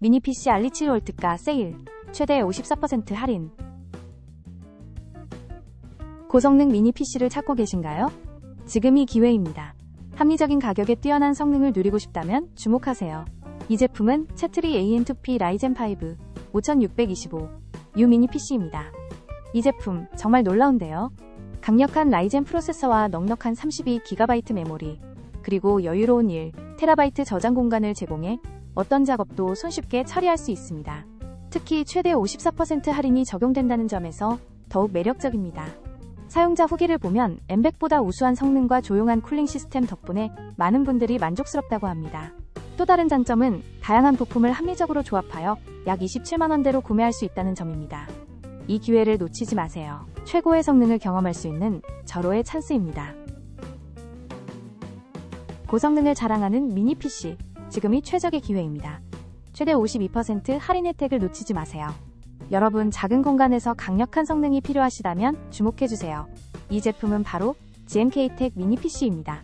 미니 PC 알리 7V가 세일, 최대 54% 할인. 고성능 미니 PC를 찾고 계신가요? 지금이 기회입니다. 합리적인 가격에 뛰어난 성능을 누리고 싶다면 주목하세요. 이 제품은 채트리 AN2P 라이젠 5 5625 U 미니 PC입니다. 이 제품 정말 놀라운데요. 강력한 라이젠 프로세서와 넉넉한 32GB 메모리, 그리고 여유로운 1TB 저장 공간을 제공해 어떤 작업도 손쉽게 처리할 수 있습니다. 특히 최대 54% 할인이 적용된다는 점에서 더욱 매력적입니다. 사용자 후기를 보면 엠백보다 우수한 성능과 조용한 쿨링 시스템 덕분에 많은 분들이 만족스럽다고 합니다. 또 다른 장점은 다양한 부품을 합리적으로 조합하여 약 27만원대로 구매할 수 있다는 점입니다. 이 기회를 놓치지 마세요. 최고의 성능을 경험할 수 있는 절호의 찬스입니다. 고성능을 자랑하는 미니 PC, 지금이 최적의 기회입니다. 최대 52% 할인 혜택을 놓치지 마세요. 여러분 작은 공간에서 강력한 성능이 필요하시다면 주목해주세요. 이 제품은 바로 GMK-텍 미니 PC입니다.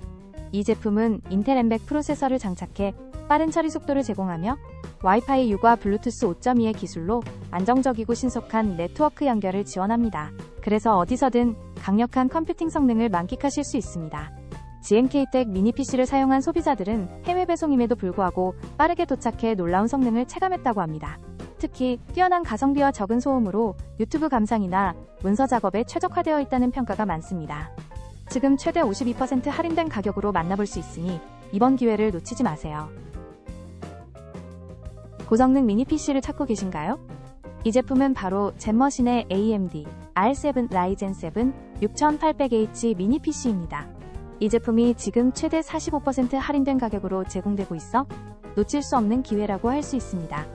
이 제품은 인텔 엠백 프로세서를 장착해 빠른 처리 속도를 제공하며 와이파이 6과 블루투스 5.2의 기술로 안정적이고 신속한 네트워크 연결을 지원합니다. 그래서 어디서든 강력한 컴퓨팅 성능을 만끽하실 수 있습니다. GMK-텍 미니 PC를 사용한 소비자들은 해외 배송임에도 불구하고 빠르게 도착해 놀라운 성능을 체감했다고 합니다. 특히 뛰어난 가성비와 적은 소음으로 유튜브 감상이나 문서 작업에 최적화되어 있다는 평가가 많습니다. 지금 최대 52% 할인된 가격으로 만나볼 수 있으니 이번 기회를 놓치지 마세요. 고성능 미니 PC를 찾고 계신가요? 이 제품은 바로 젠머신의 AMD R7 라이젠 7 6800H 미니 PC입니다. 이 제품이 지금 최대 45% 할인된 가격으로 제공되고 있어 놓칠 수 없는 기회라고 할 수 있습니다.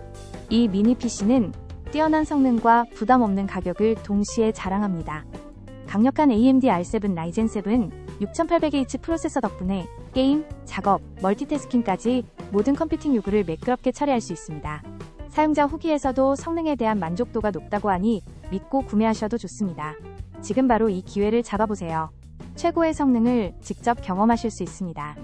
이 미니 PC는 뛰어난 성능과 부담 없는 가격을 동시에 자랑합니다. 강력한 AMD R7 라이젠 7 6800H 프로세서 덕분에 게임, 작업, 멀티태스킹까지 모든 컴퓨팅 요구를 매끄럽게 처리할 수 있습니다. 사용자 후기에서도 성능에 대한 만족도가 높다고 하니 믿고 구매하셔도 좋습니다. 지금 바로 이 기회를 잡아보세요. 최고의 성능을 직접 경험하실 수 있습니다.